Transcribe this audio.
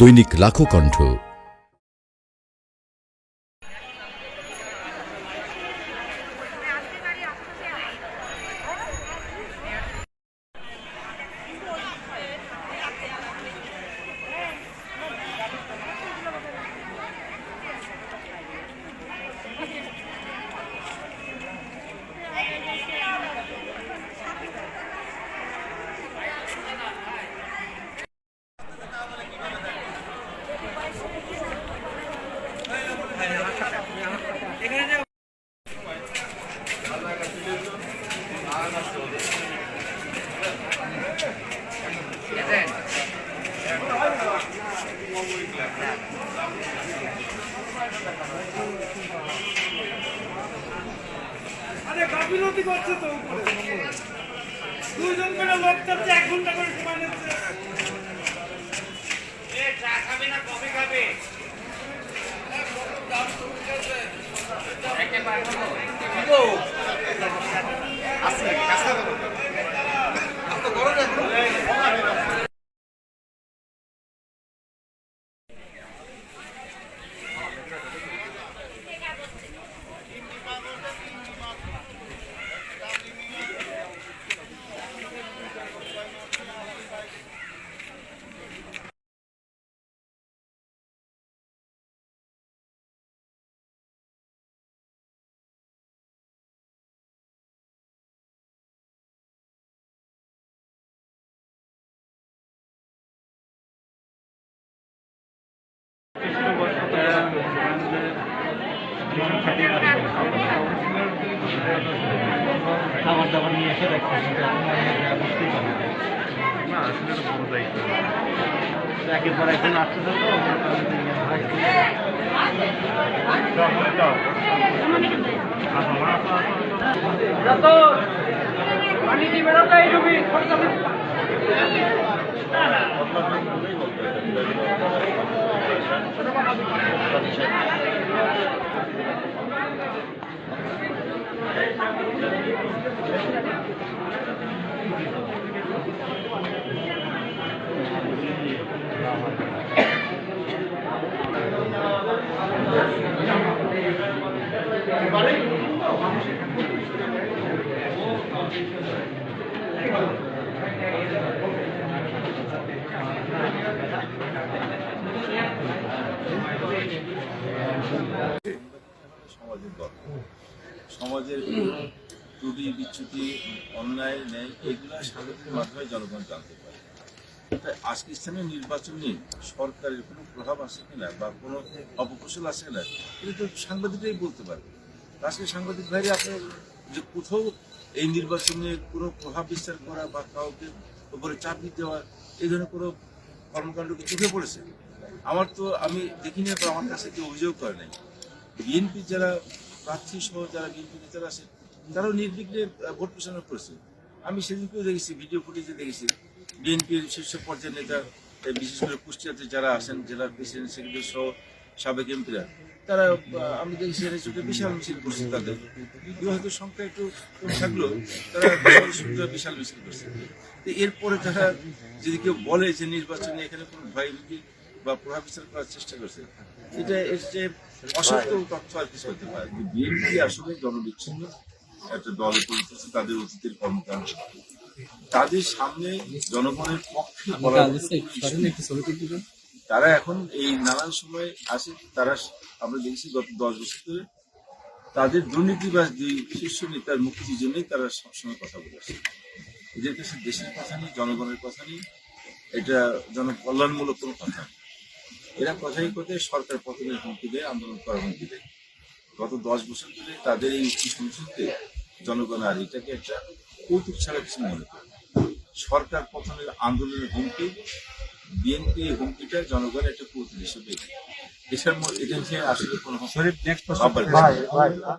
দৈনিক লাখো কণ্ঠ। আরে গাফিলতি করছে তো উপরে। দুইজন করে লোক চাচ্ছে এক ঘণ্টা করে সময় নিচ্ছে Go. খাবার দাবার নিয়ে এসে রাখতে বুঝতেই পারি না আসলে একের পর একজন আসতেছে তো পানি সমাজের সমাজের ত্রুটি বিচ্যুতি অন্যায় ন্যায় এগুলো সাধারণের মাধ্যমে জনগণ জানতে পারে। আজকে স্থানীয় সরকারের কোনো প্রভাব আছে কিনা বা কোনো অপকৌশল আছে কিনা, এটা তো সাংবাদিকরাই বলতে পারবে। আজকে সাংবাদিক ভাইরা আপনার যে কোথাও এই নির্বাচনে কোনো প্রভাব বিস্তার করা বা কাউকে উপরে চাপিয়ে দেওয়া এই ধরনের কোনো কর্মকাণ্ড কি চোখে পড়েছে? আমার তো আমি দেখিনি বা আমার কাছে কেউ অভিযোগ করে নাই। বিএনপি যারা প্রার্থী সহ যারা বিএনপি নেতারা আছে তারাও নির্বিঘ্নে ভোট প্রচারণা করেছে আমি সেদিনকেও দেখেছি, ভিডিও ফুটেজে দেখেছি। বিএনপির শীর্ষ পর্যায়ের নেতা বিশেষ করে কুষ্টিয়াতে যারা আছেন জেলার প্রেসিডেন্ট, সেক্রেটারি সহ সাবেক এমপিরা, তারা আমি এর চোখে বিশাল মিছিল করছে তাদের। হয়তো সংখ্যা একটু থাকলেও তারা বিশাল মিছিল করছে। তো এরপরে যারা যদি কেউ বলে যে নির্বাচনে এখানে কোনো ভয় ভীতি বা প্রভাব বিস্তার করার চেষ্টা করছে, এটা এর যে অসত্য তথ্য আর কিছু হতে পারে বিএনপি আসলে জনবিচ্ছিন্ন। একটা দলে পরিচিত তাদের অতীতের কর্মকাণ্ড। তাদের সামনে জনগণের পক্ষে। তারা এখন এই নানান সময় আসে তারা আমরা দেখছি গত দশ বছর ধরে তাদের দুর্নীতিবাজ দুই শীর্ষ নেতার মুক্তির জন্যই তারা সবসময় কথা বলে আসে। এদের কাছে দেশের কথা নেই জনগণের কথা নেই এটা জনকল্যাণমূলক কোনো কথা এরা কথাই কথায় সরকার পতনের হুমকি দেয় আন্দোলন করার হুমকি দেয়। গত দশ বছর ধরে তাদের এই উক্তি সংসদকে জনগণ আর এটাকে একটা কৌতুক ছাড়া কিছু মনে করে সরকার পতনের আন্দোলনের হুমকি বিএনপি এই হুমকিটা জনগণ একটা কৌতুক হিসেবে। এটার নিয়ে আসলে কোনো শরীফ।